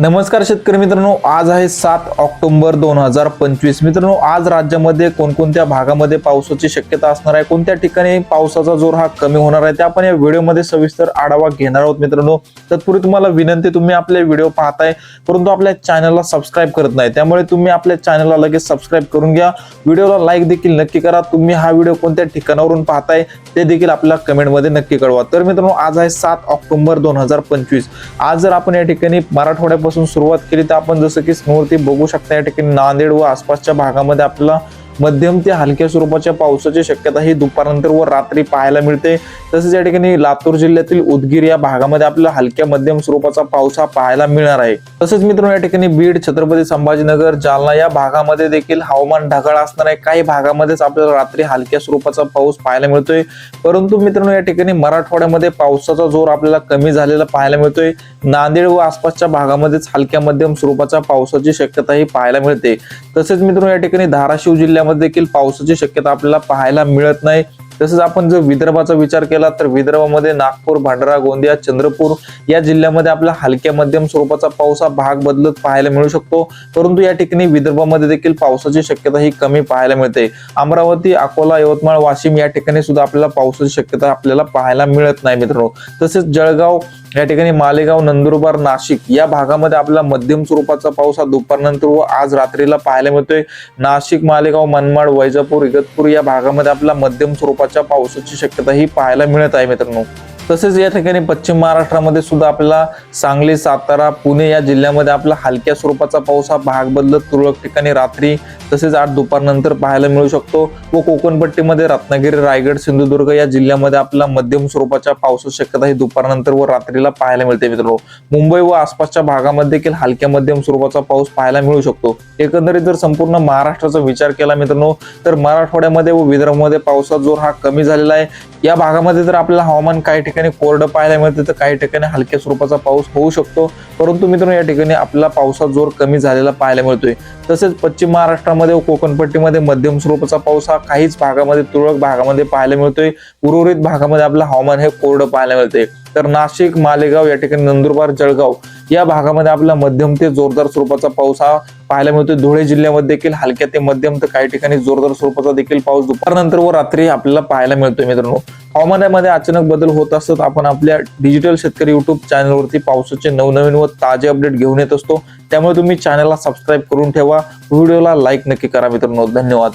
नमस्कार शेतकरी मित्रांनो आज आहे सात ऑक्टोबर दोन हजार पंचवीस. मित्रांनो आज राज्यामध्ये कोणकोणत्या भागामध्ये पावसाची शक्यता असणार आहे? कोणत्या ठिकाणी पावसाचा जोर हा कमी होणार आहे? ते आपण या व्हिडिओमध्ये सविस्तर आढावा घेणार आहोत मित्रांनो. तत्पूर्वी तुम्हाला विनंती तुम्ही आपले व्हिडिओ पाहताय परंतु आपल्या चॅनलला सबस्क्राईब करत नाही. त्यामुळे तुम्ही आपल्या चॅनलला लगेच सबस्क्राईब करून घ्या. व्हिडिओला लाईक देखील नक्की करा. तुम्ही हा व्हिडिओ कोणत्या ठिकाणावरून पाहताय ते देखील आपल्याला कमेंटमध्ये नक्की कळवा. तर मित्रांनो आज आहे सात ऑक्टोबर दोन हजार पंचवीस. आज जर आपण या ठिकाणी मराठवाड्या पासून सुरुवात केली तर आपण जसं की स्मूर्ती बघू शकता या ठिकाणी नांदेड व आसपासच्या भागामध्ये आपल्याला मध्यम ते हलक्या स्वरूपाच्या पावसाची शक्यता ही दुपारनंतर व रात्री पाहायला मिळते. तसेच या ठिकाणी लातूर जिल्ह्यातील उदगीर या भागामध्ये आपल्याला हलक्या मध्यम स्वरूपाचा पाऊस हा पाहायला मिळणार आहे. तसेच मित्रांनो या ठिकाणी बीड छत्रपती संभाजीनगर जालना या भागामध्ये देखील हवामान ढगाळ असणार आहे. काही भागामध्येच आपल्याला रात्री हलक्या स्वरूपाचा पाऊस पाहायला मिळतोय. परंतु मित्रांनो या ठिकाणी मराठवाड्यामध्ये पावसाचा जोर आपल्याला कमी झालेला पाहायला मिळतोय. नांदेड व आसपासच्या भागामध्येच हलक्या मध्यम स्वरूपाच्या पावसाची शक्यता ही पाहायला मिळते. तसेच मित्रांनो या ठिकाणी धाराशिव जिल्ह्यामध्ये देखील पावसाची शक्यता आपल्याला पाहायला मिळत नाही. तसंच आपण जर विदर्भाचा विचार केला तर विदर्भामध्ये नागपूर भंडारा गोंदिया चंद्रपूर या जिल्ह्यामध्ये आपला हलक्या मध्यम स्वरूपाचा पाऊस हा भाग बदलत पाहायला मिळू शकतो. परंतु या ठिकाणी विदर्भामध्ये देखील पावसाची शक्यता ही कमी पाहायला मिळते. अमरावती अकोला यवतमाळ वाशिम या ठिकाणी सुद्धा आपल्याला पावसाची शक्यता आपल्याला पाहायला मिळत नाही मित्रांनो. तसेच जळगाव या ठिकाणी मालेगाव नंदुरबार नाशिक या भागामध्ये आपला मध्यम स्वरूपाचा पाऊस हा दुपारनंतर व आज रात्रीला पाहायला मिळतोय. नाशिक मालेगाव मनमाड वैजापूर इगतपूर या भागामध्ये आपल्याला मध्यम स्वरूपाच्या पावसाची शक्यता ही पाहायला मिळत आहे मित्रांनो. तसेच या ठिकाणी पश्चिम महाराष्ट्रामध्ये सुद्धा आपल्याला सांगली सातारा पुणे या जिल्ह्यामध्ये आपला हलक्या स्वरूपाचा पाऊस हा भाग बदलत तुरळक ठिकाणी रात्री तसेच आठ दुपारनंतर पाहायला मिळू शकतो व कोकणपट्टीमध्ये रत्नागिरी रायगड सिंधुदुर्ग या जिल्ह्यामध्ये आपला मध्यम स्वरूपाच्या पावसाची शक्यता ही दुपारनंतर व रात्रीला पाहायला मिळते मित्रांनो. मुंबई व आसपासच्या भागामध्ये देखील हलक्या मध्यम स्वरूपाचा पाऊस पाहायला मिळू शकतो. एकंदरीत जर संपूर्ण महाराष्ट्राचा विचार केला मित्रांनो तर मराठवाड्यामध्ये व विदर्भामध्ये पावसाचा जोर हा कमी झालेला आहे. या भागामध्ये जर आपल्याला हवामान काही ठिकाणी कोरडं पाहायला मिळते तर काही ठिकाणी हलक्या स्वरूपाचा पाऊस होऊ शकतो. परंतु मित्रांनो या ठिकाणी आपला पावसाचा जोर कमी झालेला पाहायला मिळतोय. तसेच पश्चिम महाराष्ट्रामध्ये व कोकणपट्टीमध्ये मध्यम स्वरूपाचा पाऊस हा काहीच भागामध्ये तुरळक भागामध्ये पाहायला मिळतोय. उर्वरित भागामध्ये आपलं हवामान हे कोरडं पाहायला मिळते तर नाशिक मालेगाव या ठिकाणी नंदुरबार जळगाव या भागामध्ये आपला मध्यम ते जोरदार स्वरूपाचा पाऊस हा पाहायला मिळतो धुळे जिल्ह्यामध्ये देखील हलक्या ते मध्यम तर काही ठिकाणी जोरदार स्वरूपाचा देखील पाऊस दुपारनंतर व रात्री आपल्याला पाहायला मिळतोय मित्रांनो. हवामानामध्ये अचानक बदल होत असतात आपण आपल्या डिजिटल शेतकरी युट्यूब चॅनलवरती पावसाचे नवनवीन व ताजे अपडेट घेऊन येत असतो. त्यामुळे तुम्ही चॅनलला सबस्क्राईब करून ठेवा. व्हिडिओला लाईक नक्की करा मित्रांनो. धन्यवाद.